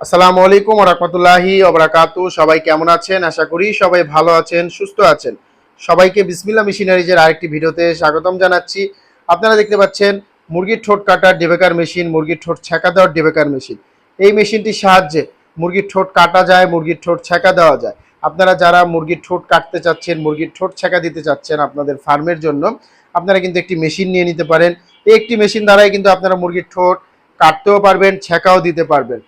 আসসালামু আলাইকুম রহমতুল্লাহি ওবরাকাতু সবাই কেমন আছেন? আশা করি সবাই ভালো আছেন, সুস্থ আছেন। সবাইকে বিসমিল্লা মেশিনারিজের আরেকটি ভিডিওতে স্বাগতম জানাচ্ছি। আপনারা দেখতে পাচ্ছেন মুরগির ঠোঁট কাটার ডেবেকার মেশিন, মুরগির ঠোঁট ছ্যাঁকা দেওয়ার ডেবেকার মেশিন। এই মেশিনটির সাহায্যে মুরগির ঠোঁট কাটা যায়, মুরগির ঠোঁট ছ্যাঁকা দেওয়া যায়। আপনারা যারা মুরগির ঠোঁট কাটতে চাচ্ছেন, মুরগির ঠোঁট ছ্যাঁকা দিতে চাচ্ছেন আপনাদের ফার্মের জন্য, আপনারা কিন্তু একটি মেশিন নিয়ে নিতে পারেন। এই একটি মেশিন দ্বারাই কিন্তু আপনারা মুরগির ঠোঁট কাটতেও পারবেন ছ্যাঁকাও দিতে পারবেন।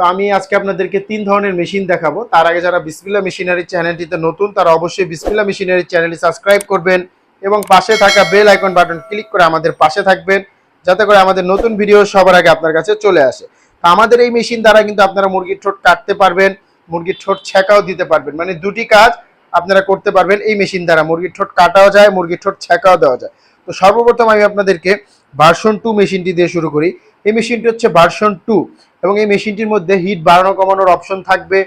তো আমি আজকে আপনাদেরকে তিন ধরনের মেশিন দেখাবো। তার আগে যারা বিসমিল্লা মেশিনারি চ্যানেলটিতে নতুন, তারা অবশ্যই বিসমিল্লা মেশিনারি চ্যানেলটি সাবস্ক্রাইব করবেন এবং পাশে থাকা বেল আইকন বাটন ক্লিক করে আমাদের পাশে থাকবেন, যাতে করে আমাদের নতুন ভিডিও সবার আগে আপনার কাছে চলে আসে। তো আমাদের এই মেশিন দ্বারা কিন্তু আপনারা মুরগির ঠোঁট কাটতে পারবেন, মুরগির ঠোঁট ছ্যাঁকাও দিতে পারবেন। মানে দুটি কাজ আপনারা করতে পারবেন এই মেশিন দ্বারা। মুরগির ঠোঁট কাটাও যায়, মুরগির ঠোঁট ছ্যাঁকাও দেওয়া যায়। তো সর্বপ্রথম আমি আপনাদেরকে ভার্সন টু মেশিনটি দিয়ে শুরু করি। এই মেশিনটি হচ্ছে ভার্সন টু এবং এই মেশিনটির মধ্যে হিট বাড়ানো কমানোর অপশন থাকবে।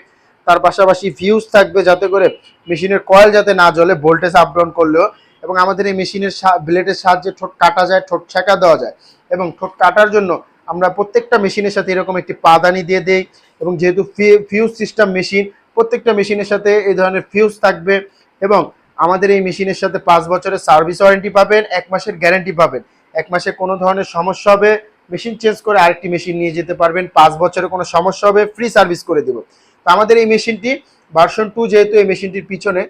তার পাশাপাশি ফিউজ থাকবে যাতে করে মেশিনের কয়েল যাতে না জ্বলে ভোল্টেজ আপ ডাউন করলেও এবং আমাদের এই মেশিনের ব্লেডের সাহায্যে ঠোঁট কাটা যায়, ঠোঁট ছ্যাঁকা দেওয়া যায় এবং ঠোঁট কাটার জন্য আমরা প্রত্যেকটা মেশিনের সাথে এরকম একটি পাদানি দিয়ে দেই এবং যেহেতু ফিউজ সিস্টেম মেশিন প্রত্যেকটা মেশিনের সাথে এই ধরনের ফিউজ থাকবে এবং আমাদের এই মেশিনের সাথে পাঁচ বছরের সার্ভিস ওয়ারেন্টি পাবেন, এক মাসের গ্যারেন্টি পাবেন। এক মাসে কোনো ধরনের সমস্যা হবে মেশিন চেঞ্জ করে আরেকটি মেশিন নিয়ে যেতে পারবেন, পাঁচ বছরে কোনো সমস্যা হবে ফ্রি সার্ভিস করে দেবো। তো আমাদের এই মেশিনটি ভার্সন টু যেহেতু এই মেশিনটির পিছনে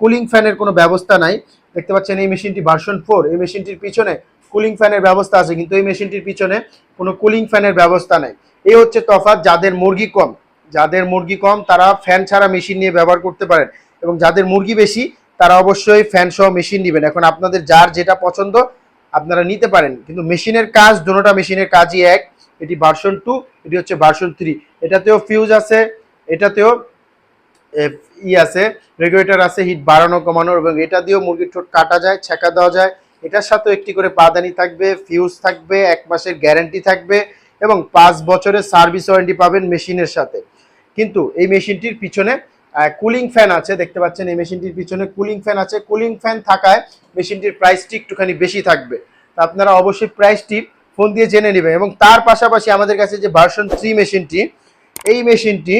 কুলিং ফ্যানের কোনো ব্যবস্থা নাই। দেখতে পাচ্ছেন এই মেশিনটি ভার্সন ফোর এই মেশিনটির পিছনে কুলিং ফ্যানের ব্যবস্থা আছে, কিন্তু এই মেশিনটির পিছনে কোনো কুলিং ফ্যানের ব্যবস্থা নাই। এই হচ্ছে তফাৎ, যাদের মুরগি কম, যাদের মুরগি কম, তারা ফ্যান ছাড়া মেশিন নিয়ে ব্যবহার করতে পারেন। এবং যাদের মুরগি বেশি, তারা অবশ্যই ফ্যান সহ মেশিন নেবেন। এখন আপনাদের যার যেটা পছন্দ আপনারা নিতে পারেন। কিন্তু মেশিনের কাজ দুটোটা মেশিনের কাজই এক। এটি ভার্সন টু এটি হচ্ছে ভার্সন থ্রি এটাতেও ফিউজ আছে, এটাতেও ই আছে রেগুলেটর আছে হিট বাড়ানো, কমানো, এবং এটা দিয়েও মুরগির ঠোঁট কাটা যায়, ছেঁকা দেওয়া যায়। এটার সাথেও একটি করে পাদানি থাকবে ফিউজ থাকবে, এক মাসের গ্যারান্টি থাকবে, এবং পাঁচ বছরের সার্ভিস ওয়ারেন্টি পাবেন মেশিনের সাথে। কিন্তু এই মেশিনটির পিছনে কুলিং ফ্যান আছে, দেখতে পাচ্ছেন এই মেশিনটির পিছনে কুলিং ফ্যান আছে। কুলিং ফ্যান থাকায় মেশিনটির প্রাইসটি একটুখানি বেশি থাকবে। তা আপনারা অবশ্যই প্রাইসটি ফোন দিয়ে জেনে নেবেন এবং তার পাশাপাশি আমাদের কাছে যে ভার্সন থ্রি মেশিনটি, এই মেশিনটি,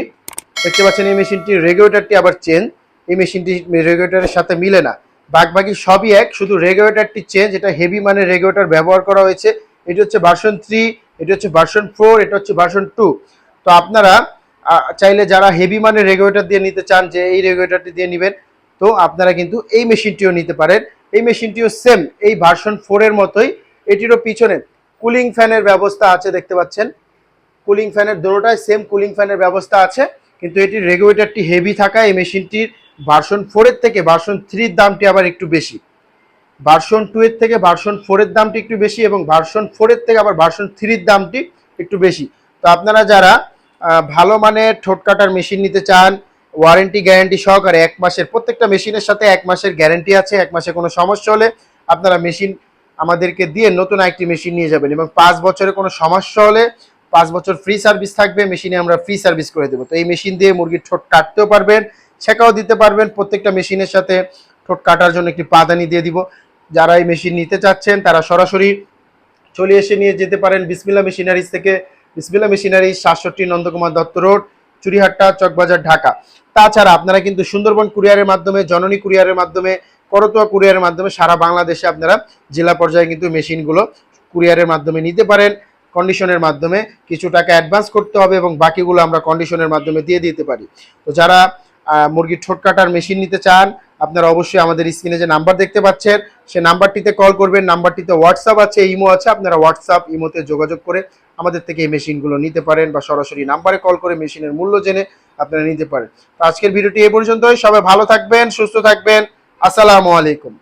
দেখতে পাচ্ছেন এই মেশিনটির রেগুলেটরটি আবার চেঞ্জ এই মেশিনটি রেগুলেটরের সাথে মিলে না। বাকি সবই এক, শুধু রেগুলেটরটি চেঞ্জ এটা হেভি মানের রেগুলেটর ব্যবহার করা হয়েছে। এটি হচ্ছে ভার্সন থ্রি এটি হচ্ছে ভার্সন ফোর এটা হচ্ছে ভার্সন টু তো আপনারা চাইলে যারা হেভি মানের রেগুলেটর দিয়ে নিতে চান যে এই রেগুলেটরটি দিয়ে নেবেন, তো আপনারা কিন্তু এই মেশিনটিও নিতে পারেন। এই মেশিনটিও সেম এই ভার্সন ফোরের মতোই। এটিরও পিছনে কুলিং ফ্যানের ব্যবস্থা আছে দেখতে পাচ্ছেন। কুলিং ফ্যানের দুটোটায় সেম কুলিং ফ্যানের ব্যবস্থা আছে, কিন্তু এটির রেগুলেটরটি হেভি থাকা এই মেশিনটির ভার্সন ফোরের থেকে ভার্সন থ্রির দামটি আবার একটু বেশি। ভার্সন টু এর থেকে ভার্সন ফোরের দামটি একটু বেশি এবং ভার্সন ফোরের থেকে আবার ভার্সন থ্রির দামটি একটু বেশি। তো আপনারা যারা ভালো মানের ঠোঁট কাটার মেশিন নিতে চান, ওয়ারেন্টি গ্যারেন্টি সহকারে এক মাসের প্রত্যেকটা মেশিনের সাথে এক মাসের গ্যারেন্টি আছে, এক মাসে কোনো সমস্যা হলে আপনারা মেশিন আমাদেরকে দিয়ে নতুন একটি মেশিন নিয়ে যাবেন এবং পাঁচ বছরে কোনো সমস্যা হলে পাঁচ বছর ফ্রি সার্ভিস থাকবে, মেশিনে আমরা ফ্রি সার্ভিস করে দেবো। তো এই মেশিন দিয়ে মুরগির ঠোঁট কাটতেও পারবেন ছেঁকাও দিতে পারবেন, প্রত্যেকটা মেশিনের সাথে ঠোঁট কাটার জন্য একটি পাদানি দিয়ে দিব। যারা এই মেশিন নিতে চাচ্ছেন, তারা সরাসরি চলে এসে নিয়ে যেতে পারেন বিসমিল্লা মেশিনারিজ থেকে। বিসমিল্লা মেশিনারি, সাতষট্টি নন্দকুমার দত্ত রোড, চুরিহাট্টা, চকবাজার, ঢাকা। তাছাড়া আপনারা কিন্তু সুন্দরবন কুরিয়ারের মাধ্যমে, জননী কুরিয়ারের মাধ্যমে, করতোয়া কুরিয়ারের মাধ্যমে সারা বাংলাদেশে আপনারা জেলা পর্যায়ে কিন্তু মেশিনগুলো কুরিয়ারের মাধ্যমে নিতে পারেন। কন্ডিশনের মাধ্যমে কিছু টাকা অ্যাডভান্স করতে হবে এবং বাকিগুলো আমরা কন্ডিশনের মাধ্যমে দিয়ে দিতে পারি। তো যারা মুরগির ঠোঁট কাটার মেশিন নিতে চান, আপনারা অবশ্যই আমাদের স্ক্রিনে যে নাম্বার দেখতে পাচ্ছেন, সে নাম্বারটিতে কল করবেন, নাম্বারটিতে হোয়াটসঅ্যাপ আছে, ইমো আছে, আপনারা হোয়াটসঅ্যাপ ইমোতে যোগাযোগ করে আমাদের থেকে এই মেশিনগুলো নিতে পারেন বা সরাসরি নাম্বারে কল করে মেশিনের মূল্য জেনে আপনারা নিতে পারেন। তো আজকের ভিডিওটি এ পর্যন্তই। সবাই ভালো থাকবেন, সুস্থ থাকবেন। আসসালামু আলাইকুম।